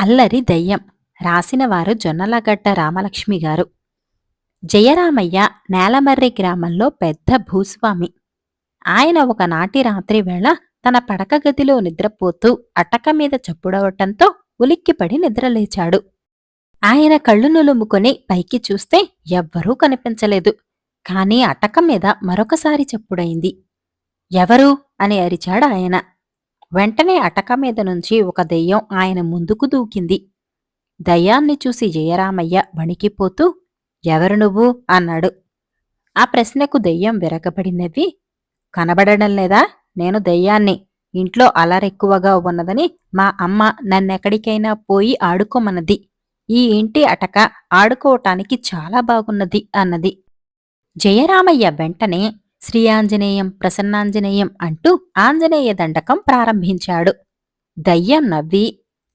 అల్లరి దయ్యం. రాసినవారు జొన్నలగడ్డ రామలక్ష్మి గారు. జయరామయ్య నేలమర్రి గ్రామంలో పెద్ద భూస్వామి. ఆయన ఒకనాటి రాత్రి వేళ తన పడక గదిలో నిద్రపోతూ అటక మీద చప్పుడవటంతో ఉలిక్కిపడి నిద్రలేచాడు. ఆయన కళ్ళు నులుముకొని పైకి చూస్తే ఎవ్వరూ కనిపించలేదు. కాని అటక మీద మరొకసారి చప్పుడైంది. ఎవరు? అని అరిచాడు ఆయన. వెంటనే అటక మీద నుంచి ఒక దెయ్యం ఆయన ముందుకు దూకింది. దయ్యాన్ని చూసి జయరామయ్య వణికిపోతూ ఎవరు నువ్వు? అన్నాడు. ఆ ప్రశ్నకు దెయ్యం విరగబడినవి కనబడడం లేదా? నేను దెయ్యాన్ని. ఇంట్లో అలరెక్కువగా ఉన్నదని మా అమ్మ నన్నెక్కడికైనా పోయి ఆడుకోమన్నది. ఈ ఇంటి అటక ఆడుకోవటానికి చాలా బాగున్నది అన్నది. జయరామయ్య వెంటనే శ్రీ ఆంజనేయం ప్రసన్నాంజనేయం అంటూ ఆంజనేయ దండకం ప్రారంభించాడు. దయ్యం నవ్వి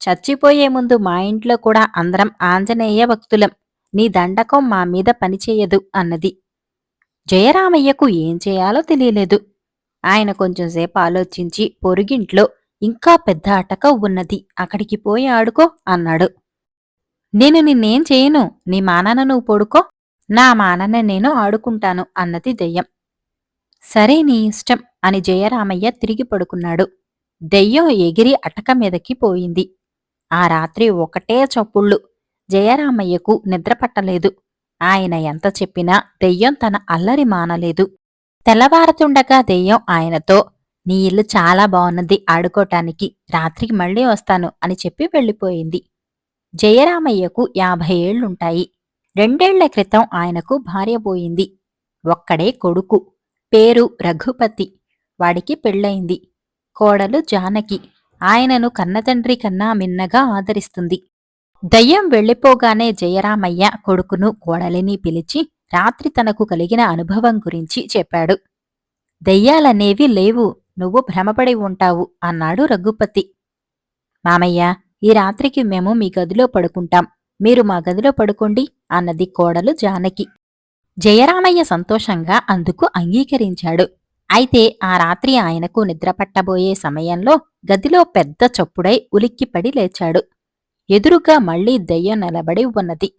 చచ్చిపోయే ముందు మా ఇంట్లో కూడా అందరం ఆంజనేయ భక్తులం నీ దండకం మా మీద పనిచేయదు అన్నది. జయరామయ్యకు ఏం చేయాలో తెలియలేదు. ఆయన కొంచెంసేపు ఆలోచించి పొరుగింట్లో ఇంకా పెద్ద అటక ఉన్నది అక్కడికి పోయి ఆడుకో అన్నాడు. నేను నిన్నేం చేయను నీ మానన నువ్వు పడుకో నా మానన నేను ఆడుకుంటాను అన్నది దెయ్యం. సరే నీ ఇష్టం అని జయరామయ్య తిరిగి పడుకున్నాడు. దెయ్యం ఎగిరి అటక మీదకి పోయింది. ఆ రాత్రి ఒకటే చప్పుళ్ళు. జయరామయ్యకు నిద్రపట్టలేదు ఆయన ఎంత చెప్పినా దెయ్యం తన అల్లరి మానలేదు. తెల్లవారుతుండగా దెయ్యం ఆయనతో నీ ఇల్లు చాలా బాగున్నది ఆడుకోటానికి. రాత్రికి మళ్ళీ వస్తాను అని చెప్పి వెళ్ళిపోయింది. జయరామయ్యకు యాభై ఏళ్ళుంటాయి రెండేళ్ళ క్రితం ఆయనకు భార్య పోయింది. ఒక్కడే కొడుకు. పేరు రఘుపతి. వాడికి పెళ్ళయింది. కోడలు జానకి. ఆయనను కన్నతండ్రి కన్నా మిన్నగా ఆదరిస్తుంది. దయ్యం వెళ్ళిపోగానే జయరామయ్య కొడుకును కోడలిని పిలిచి రాత్రి తనకు కలిగిన అనుభవం గురించి చెప్పాడు. దయ్యాలనేవి లేవు. నువ్వు భ్రమపడి ఉంటావు అన్నాడు రఘుపతి. మామయ్య ఈ రాత్రికి మేము మీ గదిలో పడుకుంటాం. మీరు మా గదిలో పడుకోండి అన్నది కోడలు జానకి. జయరామయ్య సంతోషంగా అందుకు అంగీకరించాడు. అయితే ఆ రాత్రి ఆయనకు నిద్రపట్టబోయే సమయంలో గదిలో పెద్ద చప్పుడై ఉలిక్కిపడి లేచాడు. ఎదురుగా మళ్ళీ దెయ్యం నిలబడి ఉన్నది.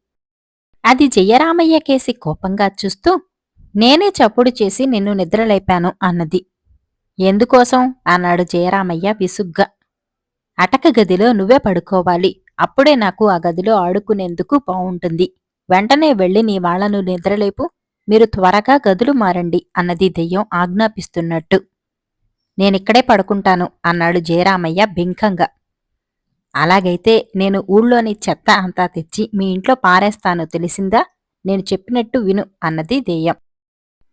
అది జయరామయ్య కేసి కోపంగా చూస్తూ నేనే చప్పుడు చేసి నిన్ను నిద్రలేపాను అన్నది. ఎందుకోసం? అన్నాడు జయరామయ్య విసుగ్గా. అటక గదిలో నువ్వే పడుకోవాలి. అప్పుడే నాకు ఆ గదిలో ఆడుకునేందుకు బావుంటుంది. వెంటనే వెళ్ళి నీ వాళ్ళను నిద్రలేపు మీరు త్వరగా గదులు మారండి అన్నది దెయ్యం ఆజ్ఞాపిస్తున్నట్టు. నేనిక్కడే పడుకుంటాను అన్నాడు జయరామయ్య బింకంగా. అలాగైతే నేను ఊళ్ళోని చెత్త అంతా తెచ్చి మీ ఇంట్లో పారేస్తాను తెలిసిందా? నేను చెప్పినట్టు విను అన్నది దెయ్యం.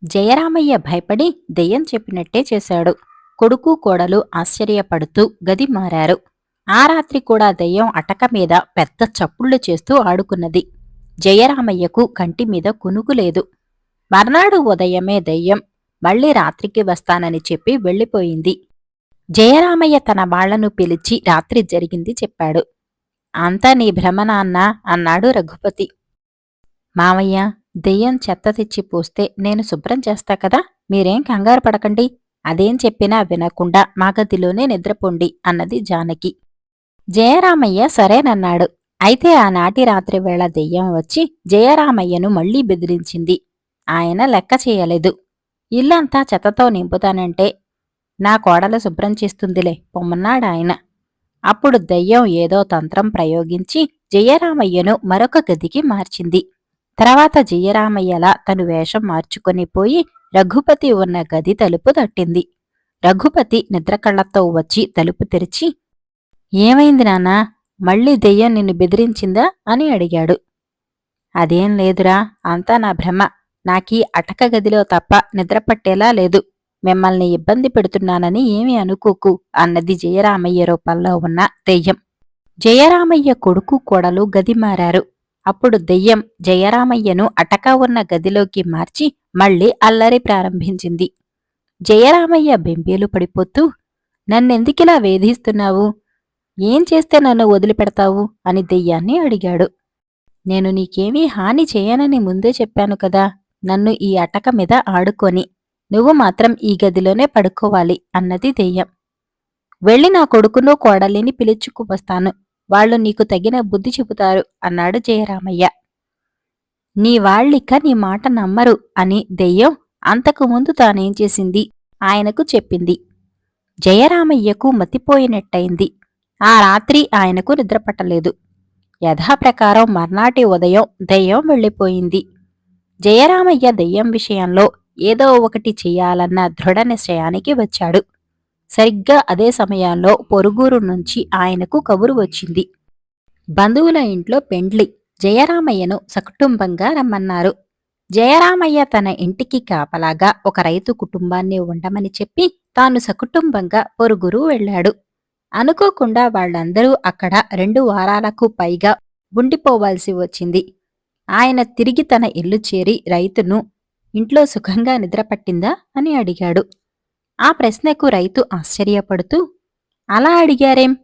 జయరామయ్య భయపడి దెయ్యం చెప్పినట్టే చేశాడు. కొడుకు కోడలు ఆశ్చర్యపడుతూ గది మారారు. ఆ రాత్రి కూడా దెయ్యం అటక మీద పెద్ద చప్పుళ్ళు చేస్తూ ఆడుకున్నది. జయరామయ్యకు కంటి మీద కునుకు లేదు. మర్నాడు ఉదయమే దెయ్యం మళ్ళీ రాత్రికి వస్తానని చెప్పి వెళ్ళిపోయింది. జయరామయ్య తన వాళ్ళను పిలిచి రాత్రి జరిగింది చెప్పాడు. అంతా నీ భ్రమనాన్న అన్నాడు రఘుపతి. మావయ్య దెయ్యం చెత్త తెచ్చి పోస్తే నేను శుభ్రం చేస్తా కదా మీరేం కంగారు పడకండి. అదేం చెప్పినా వినకుండా మా గదిలోనే నిద్రపోండి అన్నది జానకి. జయరామయ్య సరేనన్నాడు. అయితే ఆనాటి రాత్రి వేళ దెయ్యం వచ్చి జయరామయ్యను మళ్ళీ బెదిరించింది. ఆయన లెక్క చేయలేదు. ఇల్లంతా చెత్తతో నింపుతానంటే నా కోడలు శుభ్రం చేస్తుందిలే పొమ్మన్నాడాయన. అప్పుడు దయ్యం ఏదో తంత్రం ప్రయోగించి జయరామయ్యను మరొక గదికి మార్చింది. తర్వాత జయరామయ్యలా తను వేషం మార్చుకొని పోయి రఘుపతి ఉన్న గది తలుపు తట్టింది. రఘుపతి నిద్రకళ్ళతో వచ్చి తలుపు తెరిచి ఏమైంది నానా మళ్ళీ దెయ్యం నిన్ను బెదిరించిందా? అని అడిగాడు. అదేం లేదురా అంతా నా భ్రమ. నాకీ అటక గదిలో తప్ప నిద్రపట్టేలా లేదు. మిమ్మల్ని ఇబ్బంది పెడుతున్నానని ఏమీ అనుకోకు అన్నది జయరామయ్య రూపంలో ఉన్న దెయ్యం. జయరామయ్య కొడుకు కోడలు గది మారారు. అప్పుడు దెయ్యం జయరామయ్యను అటక ఉన్న గదిలోకి మార్చి మళ్ళీ అల్లరి ప్రారంభించింది. జయరామయ్య బెంబేలు పడిపోతూ నన్నెందుకిలా వేధిస్తున్నావు? ఏం చేస్తే నన్ను వదిలిపెడతావు? అని దెయ్యాన్ని అడిగాడు. నేను నీకేమీ హాని చేయనని ముందే చెప్పాను కదా నన్ను ఈ అటక మీద ఆడుకొని. నువ్వు మాత్రం ఈ గదిలోనే పడుకోవాలి అన్నది దెయ్యం. వెళ్ళి నా కొడుకును కోడలిని పిలుచుకు వస్తాను. వాళ్ళు నీకు తగిన బుద్ధి చెబుతారు అన్నాడు జయరామయ్య. నీ వాళ్ళిక నీ మాట నమ్మరు అని దెయ్యం అంతకుముందు తానేం చేసింది? ఆయనకు చెప్పింది. జయరామయ్యకు మతిపోయినట్టయింది. ఆ రాత్రి ఆయనకు నిద్రపట్టలేదు. యథాప్రకారం మర్నాటి ఉదయం దెయ్యం వెళ్ళిపోయింది. జయరామయ్య దెయ్యం విషయంలో ఏదో ఒకటి చేయాలన్న దృఢ నిశ్చయానికి వచ్చాడు. సరిగ్గా అదే సమయంలో పొరుగురు నుంచి ఆయనకు కబురు వచ్చింది. బంధువుల ఇంట్లో పెండ్లి జయరామయ్యను సకుటుంబంగా రమ్మన్నారు. జయరామయ్య తన ఇంటికి కాపలాగా ఒక రైతు కుటుంబాన్ని ఉండమని చెప్పి తాను సకుటుంబంగా పొరుగురు వెళ్ళాడు. అనుకోకుండా వాళ్ళందరూ అక్కడ రెండు వారాలకు పైగా ఉండిపోవాల్సి వచ్చింది. ఆయన తిరిగి తన ఇల్లు చేరి రైతును ఇంట్లో సుఖంగా నిద్రపట్టిందా అని అడిగాడు. ఆ ప్రశ్నకు రైతు ఆశ్చర్యపడుతూ అలా అడిగారేం?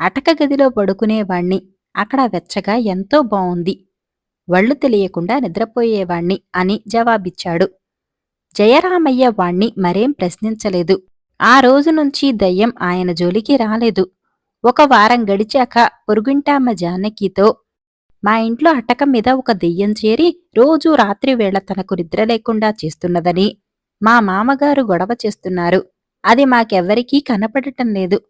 అటక గదిలో పడుకునేవాణ్ణి అక్కడ వెచ్చగా ఎంతో బావుంది. వళ్ళు తెలియకుండా నిద్రపోయేవాణ్ణి అని జవాబిచ్చాడు. జయరామయ్య వాణ్ణి మరేం ప్రశ్నించలేదు. ఆ రోజు నుంచి దయ్యం ఆయన జోలికి రాలేదు. ఒక వారం గడిచాక పొరుగుంటామ జానకితో మా ఇంట్లో అటక మీద ఒక దెయ్యం చేరి రోజూ రాత్రి వేళ తనకు నిద్ర లేకుండా చేస్తున్నదని మా మామగారు గొడవ చేస్తున్నారు. అది మాకెవ్వరికీ కనపడటం లేదు.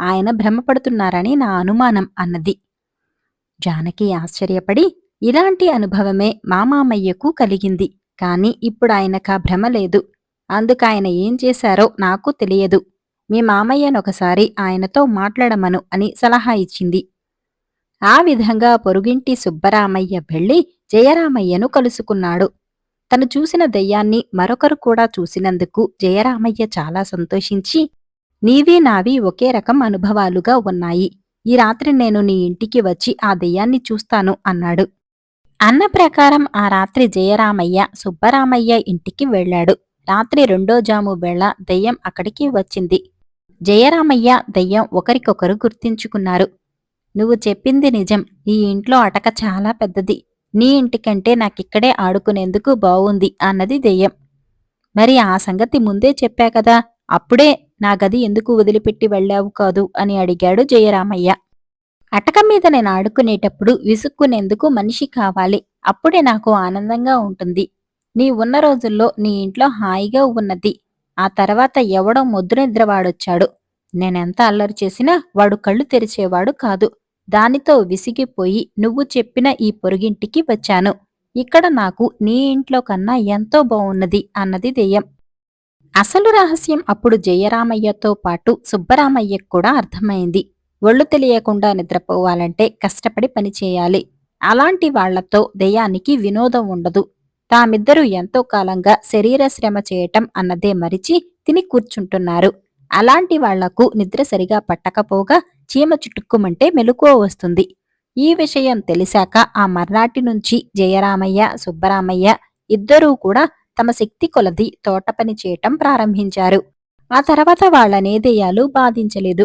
ఆయన భ్రమపడుతున్నారని నా అనుమానం అన్నది. జానకి ఆశ్చర్యపడి ఇలాంటి అనుభవమే మా మామయ్యకు కలిగింది. కాని ఇప్పుడు ఆయనకా భ్రమ లేదు. అందుకు ఆయన ఏం చేశారో నాకు తెలియదు. మీ మామయ్యనొకసారి ఆయనతో మాట్లాడమను అని సలహా ఇచ్చింది. ఆ విధంగా పొరుగింటి సుబ్బరామయ్య వెళ్ళి జయరామయ్యను కలుసుకున్నాడు. తను చూసిన దెయ్యాన్ని మరొకరు కూడా చూసినందుకు జయరామయ్య చాలా సంతోషించి నీవీ నావి ఒకే రకం అనుభవాలుగా ఉన్నాయి. ఈ రాత్రి నేను నీ ఇంటికి వచ్చి ఆ దెయ్యాన్ని చూస్తాను అన్నాడు. అన్న ప్రకారం ఆ రాత్రి జయరామయ్య సుబ్బరామయ్య ఇంటికి వెళ్ళాడు. రాత్రి రెండో జాము వేళ దెయ్యం అక్కడికి వచ్చింది. జయరామయ్య దెయ్యం ఒకరికొకరు గుర్తించుకున్నారు. నువ్వు చెప్పింది నిజం. ఈ ఇంట్లో అటక చాలా పెద్దది. నీ ఇంటికంటే నాకిక్కడే ఆడుకునేందుకు బావుంది అన్నది దెయ్యం. మరి ఆ సంగతి ముందే చెప్పా కదా. అప్పుడే నా గది ఎందుకు వదిలిపెట్టి వెళ్ళావు కాదు అని అడిగాడు జయరామయ్య. అటక మీద నేను ఆడుకునేటప్పుడు విసుక్కునేందుకు మనిషి కావాలి. అప్పుడే నాకు ఆనందంగా ఉంటుంది. నీ ఉన్న రోజుల్లో నీ ఇంట్లో హాయిగా ఉన్నది. ఆ తర్వాత ఎవడో మొద్దు నిద్రవాడొచ్చాడు. నేనెంత అల్లరి చేసినా వాడు కళ్ళు తెరిచేవాడు కాదు. దానితో విసిగిపోయి నువ్వు చెప్పిన ఈ పొరుగింటికి వచ్చాను. ఇక్కడ నాకు నీ ఇంట్లో కన్నా ఎంతో బావున్నది అన్నది దెయ్యం. అసలు రహస్యం అప్పుడు జయరామయ్యతో పాటు సుబ్బరామయ్యకు కూడా అర్థమైంది. ఒళ్ళు తెలియకుండా నిద్రపోవాలంటే కష్టపడి పనిచేయాలి అలాంటి వాళ్ళతో దెయ్యానికి వినోదం ఉండదు. తామిద్దరూ ఎంతో కాలంగా శరీర శ్రమ చేయటం అన్నదే మరిచి తిని కూర్చుంటున్నారు. అలాంటి వాళ్ళకు నిద్ర సరిగా పట్టకపోగా చీమ చుట్టుక్కుమంటే మెలకువ వస్తుంది. ఈ విషయం తెలిసాక ఆ మర్నాటి నుంచి జయరామయ్య సుబ్బరామయ్య ఇద్దరూ కూడా తమ శక్తి కొలది తోట పని చేయటం ప్రారంభించారు. ఆ తర్వాత వాళ్ళనే నేదేయాలు బాధించలేదు.